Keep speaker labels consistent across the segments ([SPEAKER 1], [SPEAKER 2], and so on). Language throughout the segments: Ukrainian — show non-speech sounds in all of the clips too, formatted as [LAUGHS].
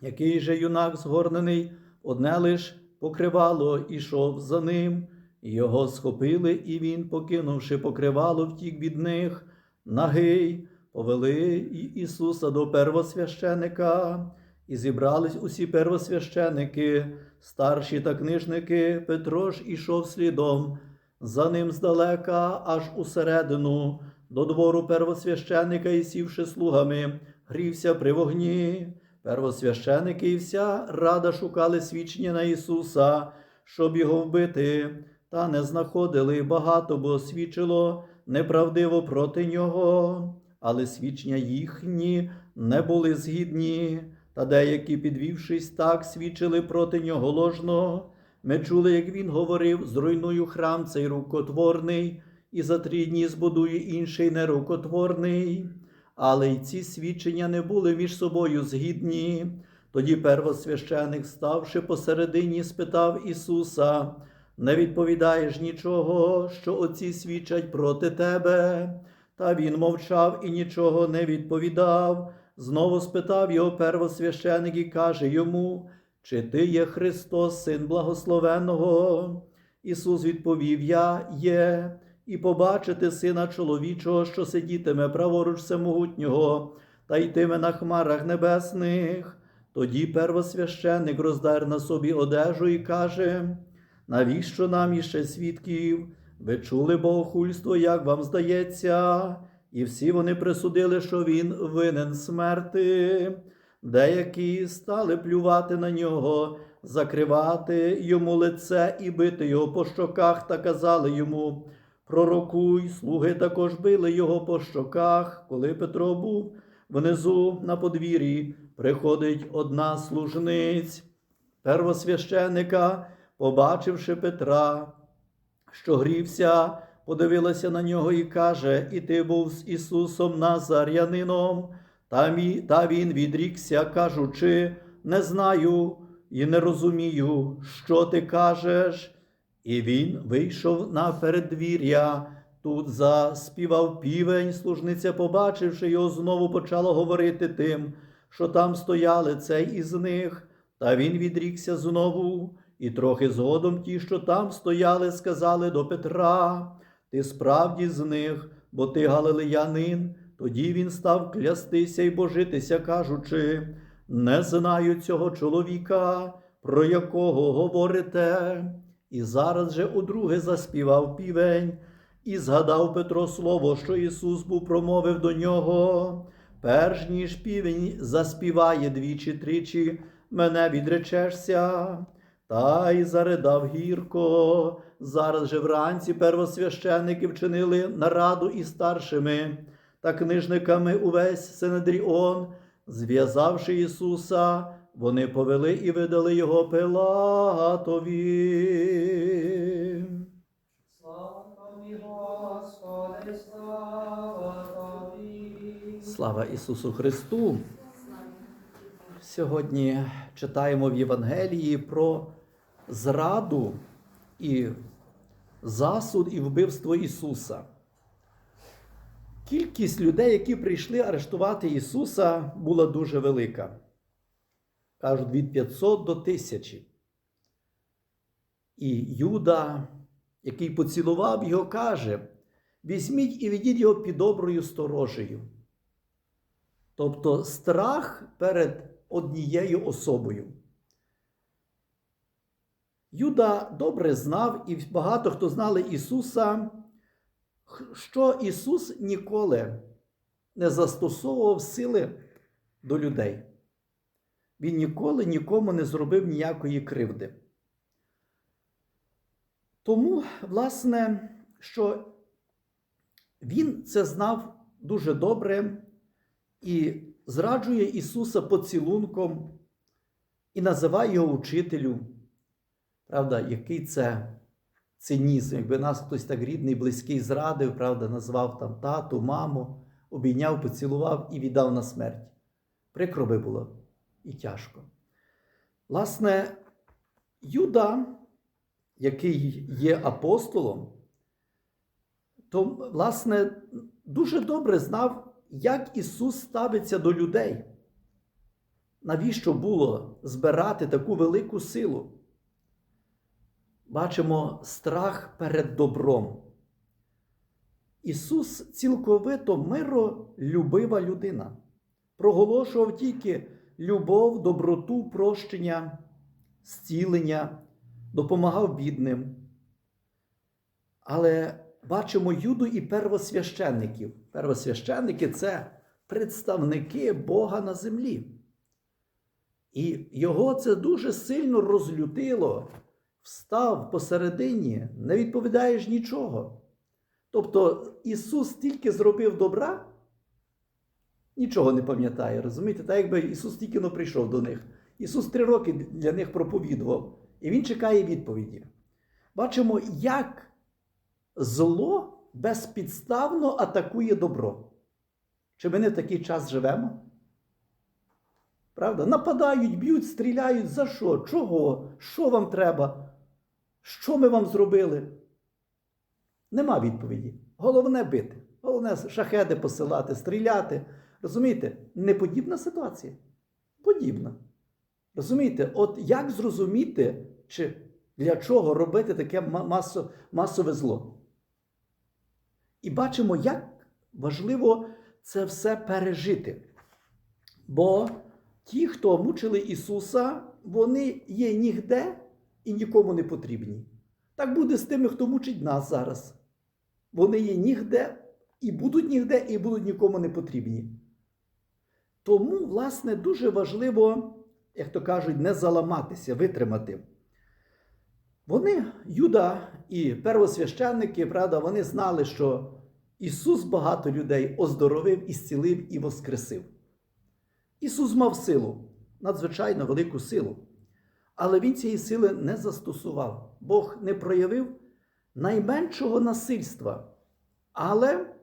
[SPEAKER 1] Який же юнак згорнений, одне лиш покривало, ішов за ним, його схопили, і він, покинувши покривало, втік від них, нагий, повели Ісуса до первосвященика, і зібрались усі первосвященики, старші та книжники, Петро ж ішов слідом, за ним здалека, аж усередину, до двору первосвященика і сівши слугами, грівся при вогні. Первосвященики і вся рада шукали свідчення на Ісуса, щоб його вбити, та не знаходили багато, бо свідчило неправдиво проти нього, але свідчення їхні не були згідні, та деякі, підвівшись так, свідчили проти нього ложно. Ми чули, як він говорив: зруйную храм цей рукотворний, і за три дні збудує інший нерукотворний. Але й ці свідчення не були між собою згідні. Тоді первосвященик, ставши посередині, спитав Ісуса: не відповідаєш нічого, що оці свідчать проти тебе. Та він мовчав і нічого не відповідав. Знову спитав його первосвященик і каже йому: Чи ти є Христос, Син благословеного? Ісус відповів: Я є і побачити сина чоловічого, що сидітиме праворуч всемогутнього, та йтиме на хмарах небесних. Тоді первосвященник роздар на собі одежу і каже: навіщо нам іще свідків? Ви чули богохульство, як вам здається, і всі вони присудили, що він винен смерти. Деякі стали плювати на нього, закривати йому лице і бити його по щоках та казали йому: Пророкуй, слуги також били його по щоках, коли Петро був внизу на подвір'ї, приходить одна служниць первосвященика, побачивши Петра, що грівся, подивилася на нього і каже: І ти був з Ісусом Назарянином. Та він відрікся, кажучи, не знаю і не розумію, що ти кажеш. І він вийшов на передвір'я. Тут заспівав півень, служниця, побачивши його, знову почала говорити тим, що там стояли цей із них. Та він відрікся знову, і трохи згодом ті, що там стояли, сказали до Петра: Ти справді з них, бо ти галилеянин. Тоді він став клястися і божитися, кажучи: Не знаю цього чоловіка, про якого говорите. І зараз же удруге заспівав півень, і згадав Петро слово, що Ісус був промовив до нього. Перш ніж півень заспіває двічі тричі, мене відречешся. Та й заридав гірко. Зараз же вранці первосвященники вчинили нараду із старшими та книжниками увесь Синедріон, зв'язавши Ісуса, вони повели і видали його Пилатові.
[SPEAKER 2] Слава тобі, Господи, слава тобі.
[SPEAKER 1] Слава Ісусу Христу! Сьогодні читаємо в Євангелії про зраду і засуд і вбивство Ісуса. Кількість людей, які прийшли арештувати Ісуса, була дуже велика. Кажуть, від 500 до 1000. І Юда, який поцілував його, каже: візьміть і ведіть його під доброю сторожею. Тобто страх перед однією особою. Юда добре знав, і багато хто знали Ісуса, що Ісус ніколи не застосовував сили до людей. Він ніколи нікому не зробив ніякої кривди. Тому, власне, що він це знав дуже добре і зраджує Ісуса поцілунком і називає його учителю. Правда, який це цинізм, якби нас хтось так рідний, близький зрадив, правда, назвав там тату, маму, обійняв, поцілував і віддав на смерть. Прикро би було і тяжко. Власне, Юда, який є апостолом, то, власне, дуже добре знав, як Ісус ставиться до людей. навіщо було збирати таку велику силу? Бачимо страх перед добром. Ісус цілковито миролюбива людина. Проголошував тільки любов, доброту, прощення, зцілення, допомагав бідним. Але бачимо Юду і первосвященників. Первосвященники це представники Бога на землі. І його це дуже сильно розлютило. Встав посередині, не відповідаєш нічого. Тобто Ісус тільки зробив добра, нічого не пам'ятає, розумієте? Так якби Ісус тільки но прийшов до них. Ісус три роки для них проповідував, і Він чекає відповіді. Бачимо, як зло безпідставно атакує добро. Чи ми не в такий час живемо? Правда? Нападають, б'ють, стріляють. За що? Чого? Що вам треба? Що ми вам зробили? Нема відповіді. Головне бити. Головне шахеди посилати, стріляти. Розумієте? Неподібна ситуація. Подібна. Розумієте, от як зрозуміти, чи для чого робити таке масо, масове зло? І бачимо, як важливо це все пережити. Бо ті, хто мучили Ісуса, вони є нігде і нікому не потрібні. Так буде з тими, хто мучить нас зараз. Вони є нігде і будуть нігде, і будуть нікому не потрібні. Тому, власне, дуже важливо, як то кажуть, не заламатися, витримати. Вони, Юда і первосвященники, правда, вони знали, що Ісус багато людей оздоровив, ісцілив і воскресив. Ісус мав силу, надзвичайно велику силу. Але Він цієї сили не застосував. Бог не проявив найменшого насильства, але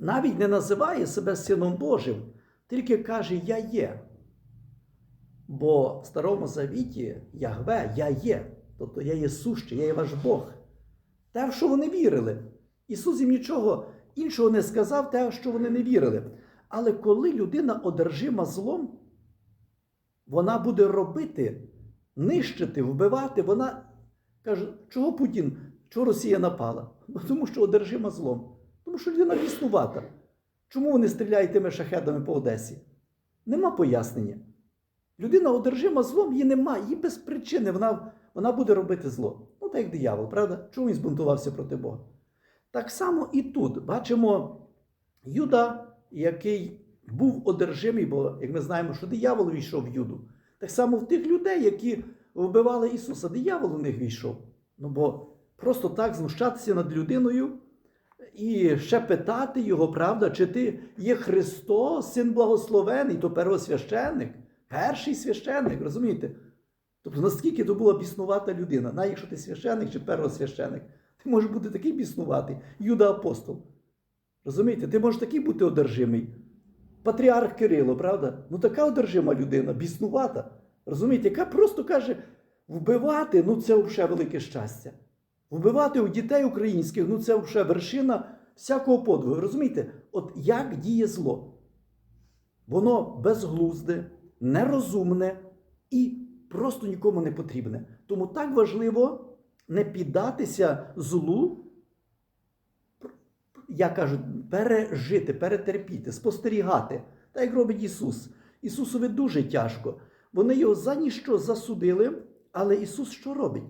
[SPEAKER 1] навіть не називає себе Сином Божим, тільки каже Я є. Бо в Старому Завіті Ягве Я є, тобто я є сущий, я є ваш Бог. Те, в що вони вірили. Ісус їм нічого іншого не сказав, те, в що вони не вірили. Але коли людина одержима злом, вона буде робити, нищити, вбивати, вона каже, чого Путін, чого Росія напала? [LAUGHS] Тому що одержима злом. Тому що людина біснувата. Чому вони стріляють тими шахедами по Одесі? Нема пояснення. Людина одержима злом, її нема, її без причини вона, вона буде робити зло. Ну, так як диявол, правда? Чому він збунтувався проти Бога? Так само і тут бачимо Юда, який був одержимий, бо, як ми знаємо, що диявол війшов в Юду. Так само в тих людей, які вбивали Ісуса, диявол у них війшов. Ну бо просто так знущатися над людиною і ще питати його, правда, чи ти є Христос, син благословений, то первосвященник, перший священник, розумієте? Тобто, наскільки то була біснувата людина, навіть якщо ти священник чи первосвященник, ти можеш бути такий біснуватий, Юда апостол. Розумієте, ти можеш такий бути одержимий. Патріарх Кирило, правда? Ну така одержима людина, біснувата. Розумієте, яка просто каже, вбивати ну це вже велике щастя. Вбивати у дітей українських ну це вже вершина всякого подвигу. Розумієте, от як діє зло? Воно безглузде, нерозумне і просто нікому не потрібне. Тому так важливо не піддатися злу, я кажу, пережити, перетерпіти, спостерігати, так як робить Ісус. Ісусові дуже тяжко. Вони його за ніщо засудили, але Ісус що робить?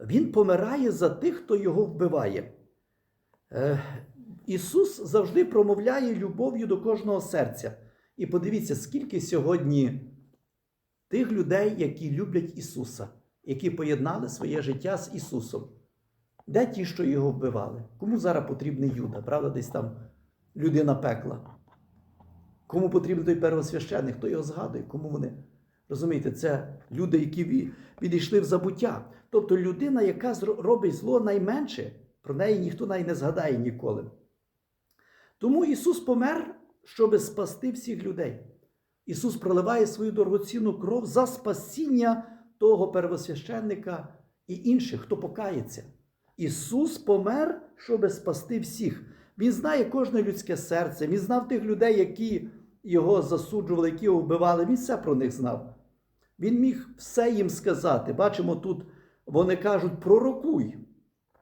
[SPEAKER 1] Він помирає за тих, хто його вбиває. Е, Ісус завжди промовляє любов'ю до кожного серця. І подивіться, скільки сьогодні тих людей, які люблять Ісуса, які поєднали своє життя з Ісусом. Де ті, що його вбивали? Кому зараз потрібний Юда? Правда, десь там людина пекла. Кому потрібен той первосвященник? Хто його згадує? Кому вони? Розумієте, це люди, які відійшли в забуття. Тобто людина, яка робить зло найменше, про неї ніхто навіть не згадає ніколи. Тому Ісус помер, щоб спасти всіх людей. Ісус проливає свою дорогоцінну кров за спасіння того первосвященника і інших, хто покається. Ісус помер, щоб спасти всіх. Він знає кожне людське серце. Він знав тих людей, які його засуджували, які його вбивали, він все про них знав. Він міг все їм сказати. Бачимо, тут вони кажуть пророкуй,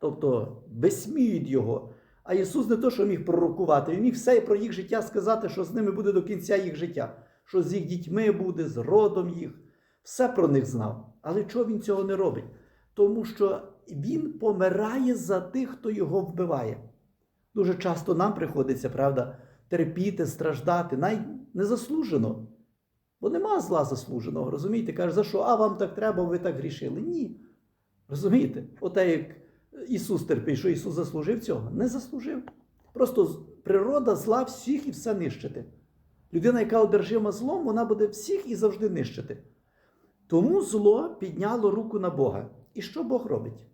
[SPEAKER 1] тобто висміють його. А Ісус не то, що міг пророкувати, Він міг все про їх життя сказати, що з ними буде до кінця їх життя, що з їх дітьми буде, з родом їх. Все про них знав. Але чого він цього не робить? Тому що він помирає за тих, хто його вбиває. Дуже часто нам приходиться, правда, терпіти, страждати, навіть незаслужено. Бо нема зла заслуженого, розумієте? Каже, за що? А вам так треба, ви так грішили. Ні. Розумієте? Оте як Ісус терпить, що Ісус заслужив цього? Не заслужив. Просто природа зла всіх і все нищити. Людина, яка одержима злом, вона буде всіх і завжди нищити. Тому зло підняло руку на Бога. І що Бог робить?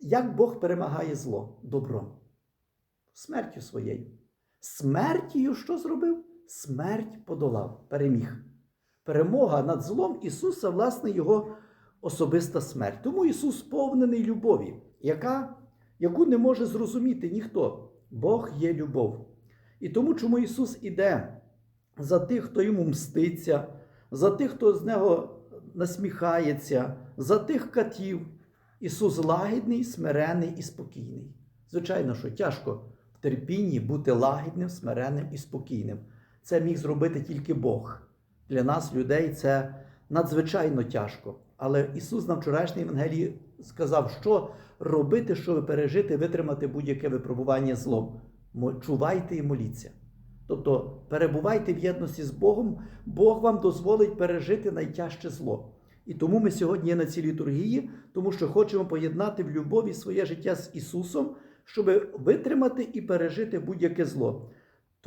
[SPEAKER 1] Як Бог перемагає зло добром? Смертю своєю. Смертію що зробив? Смерть подолав, переміг. Перемога над злом Ісуса, власне, Його особиста смерть. Тому Ісус сповнений любові, яка, яку не може зрозуміти ніхто. Бог є любов. І тому, чому Ісус іде за тих, хто йому мститься, за тих, хто з нього насміхається, за тих катів. Ісус лагідний, смирений і спокійний. Звичайно, що тяжко в терпінні бути лагідним, смиренним і спокійним. Це міг зробити тільки Бог. Для нас, людей, це надзвичайно тяжко. Але Ісус на вчорашній Євангелії сказав, що робити, щоб пережити, витримати будь-яке випробування злом. Чувайте і моліться. Тобто перебувайте в єдності з Богом, Бог вам дозволить пережити найтяжче зло. І тому ми сьогодні є на цій літургії, тому що хочемо поєднати в любові своє життя з Ісусом, щоб витримати і пережити будь-яке зло.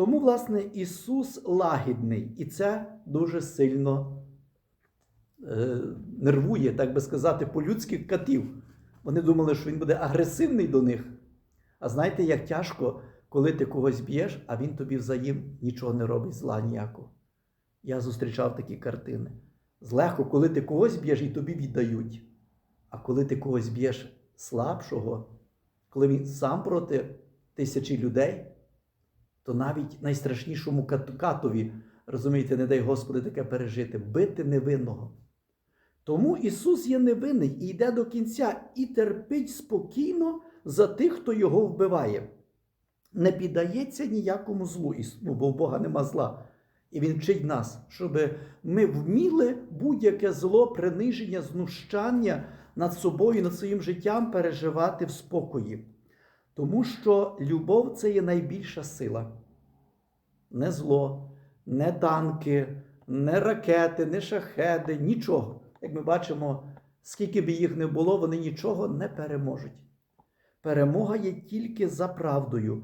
[SPEAKER 1] Тому, власне, Ісус лагідний, і це дуже сильно е, нервує, так би сказати, по-людських катів. Вони думали, що він буде агресивний до них. А знаєте, як тяжко, коли ти когось б'єш, а він тобі взаєм нічого не робить, зла ніякого. Я зустрічав такі картини. Злегко, коли ти когось б'єш і тобі віддають. А коли ти когось б'єш слабшого, коли він сам проти тисячі людей, то навіть найстрашнішому катові, розумієте, не дай Господи таке пережити, бити невинного. Тому Ісус є невинний і йде до кінця і терпить спокійно за тих, хто його вбиває. Не піддається ніякому злу, ну, бо в Бога нема зла. І Він вчить нас, щоб ми вміли будь-яке зло, приниження, знущання над собою, над своїм життям переживати в спокої. Тому що любов це є найбільша сила. Не зло, не танки, не ракети, не шахеди, нічого. Як ми бачимо, скільки б їх не було, вони нічого не переможуть. Перемога є тільки за правдою.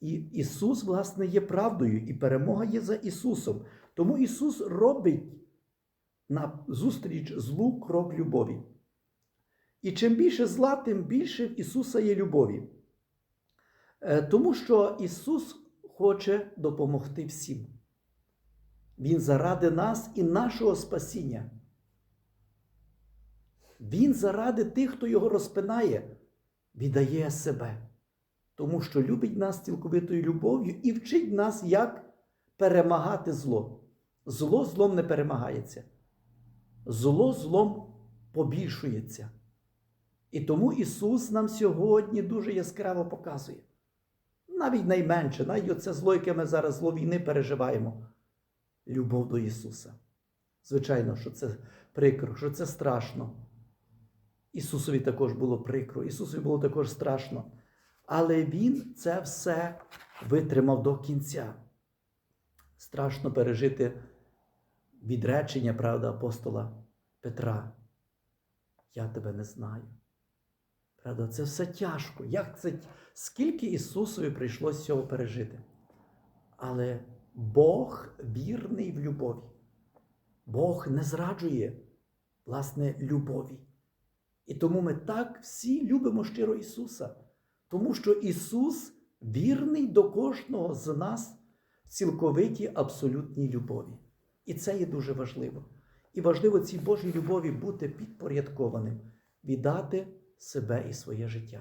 [SPEAKER 1] І Ісус, власне, є правдою, і перемога є за Ісусом. Тому Ісус робить на зустріч злу крок любові. І чим більше зла, тим більше в Ісуса є любові. Е, Тому що Ісус хоче допомогти всім. Він заради нас і нашого спасіння. Він заради тих, хто його розпинає, віддає себе. Тому що любить нас цілковитою любов'ю і вчить нас, як перемагати зло. Зло злом не перемагається. Зло злом побільшується. І тому Ісус нам сьогодні дуже яскраво показує. Навіть найменше, навіть оце зло, яке ми зараз зло війни переживаємо. Любов до Ісуса. Звичайно, що це прикро, що це страшно. Ісусові також було прикро, Ісусові було також страшно. Але Він це все витримав до кінця. Страшно пережити відречення, правда, апостола Петра. Я тебе не знаю. Правда, це все тяжко. Як це, скільки Ісусові прийшлося цього пережити? Але Бог вірний в любові. Бог не зраджує, власне, любові. І тому ми так всі любимо щиро Ісуса, тому що Ісус вірний до кожного з нас в цілковитій абсолютній любові. І це є дуже важливо. І важливо цій Божій любові бути підпорядкованим, віддати себе і своє життя.